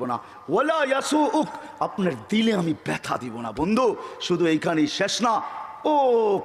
দেব না। OLA Ieyasu উক আপনার দিলে আমি ব্যথা দিব না। বন্ধু, শুধু এইখানেই শেষ না। ও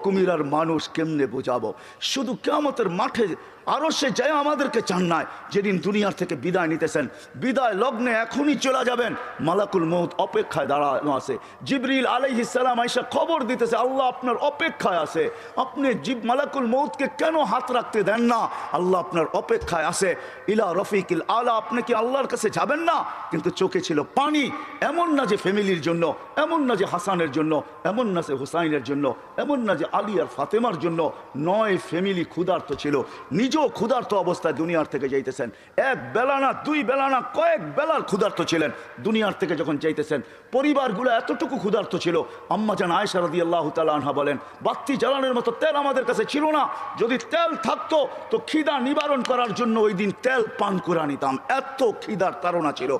কুমিরার মানুষ কেমনে বোঝাবো? শুধু কেমতের মাঠে আরও সে যায় আমাদেরকে চান নাই, যেদিন দুনিয়ার থেকে বিদায় নিতেছেন। বিদায় লগ্নে এখনই চলে যাবেন। মালাকুল মৌত অপেক্ষায় দাঁড়ানো আছে। জিবরিল আলাইহিসালাম আইসা খবর দিতেছে, আল্লাহ আপনার অপেক্ষায় আছে। আপনি জিব মালাকুল মৌতকে কেন হাত রাখতে দেন না? আল্লাহ আপনার অপেক্ষায় আছে। ইলা রফিকিল আলা, আপনি কি আল্লাহর কাছে যাবেন না? কিন্তু চোখে ছিল পানি। এমন না যে ফ্যামিলির জন্য, এমন না যে হাসানের জন্য, এমন না যে হুসাইনের জন্য। এমন না যে আলী আর ফাতেমার জন্য নয় ফ্যামিলি ক্ষুধার্ত ছিল। নিজেও ক্ষুধার্ত অবস্থায় দুনিয়ার থেকে যাইতেছেন। এক বেলা না, দুই বেলা না, কয়েক বেলার ক্ষুধার্ত ছিলেন দুনিয়ার থেকে যখন যাইতেছেন। পরিবারগুলো এতটুকু ক্ষুধার্ত ছিল। আম্মা জান আয়সা রদি আল্লাহ আনহা বলেন বাত্তি জ্বালানোর মতো তেল আমাদের কাছে ছিল না। যদি তেল থাকতো, তো খিদা নিবারণ করার জন্য ওই দিন তেল পান করে নিতাম এত খিদার তারা ছিল।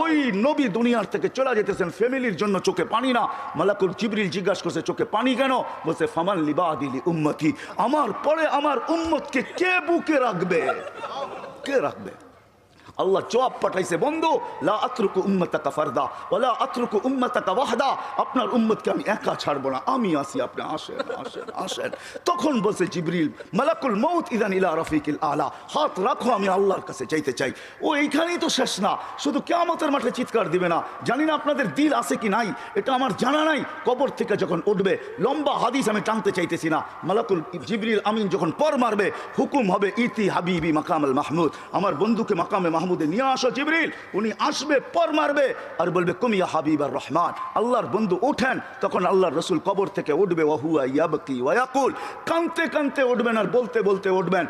ওই নবী দুনিয়ার থেকে চলে যেতেছেন ফ্যামিলির জন্য চোখে পানি না। মালাকুল জিবরিল জিজ্ঞাসা করছে, চোখে পানি কেন? বলছে ফামান লিবা দিলি উম্মতি। আমার পরে আমার উম্মতকে কে বুকে রাখবে? কে রাখবে? আল্লাহ জবাব পাঠাইছে, বন্ধু, লা আতরুকু উম্মতাকা ফারদা ওয়ালা আতরুকু উম্মতাকা ওয়াহদা, আপনার উম্মতকে আমি একা ছাড়বো না, আমি আসি আপনি আসেন আসেন আসেন। তখন বলছে জিবরিল, মালাকুল মৌত ইদান ইলা রফিকিল আলা, হাত রাখো, আমি আল্লাহর কাছে চাইতে চাই। ও, এইখানেই তো শেষ না, শুধু কেয়ামতের মাঠে চিৎকার দিবে না, জানি না আপনাদের দিল আছে কি নাই, এটা আমার জানা নাই, কবর থেকে যখন উঠবে, লম্বা হাদিস আমি টানতে চাইতেছি না। মালাকুল জিবরিল আমিন যখন পর মারবে, হুকুম হবে, ইতি হাবিবি মাকাম আল মাহমুদ। আমার বন্ধুকে মাকামে মাহমুদে নিয়ে আসো জিবরিল। উনি আসবে, পর মারবে আর বলবে কুমিয়া হাবিব আর রহমান। আল্লাহর বন্ধু উঠেন, তখন আল্লাহর রসুল কবর থেকে উঠবে ওহুয়া ইয়াবকি ওয়াকুল কানতে কানতে উঠবেন আর বলতে বলতে উঠবেন।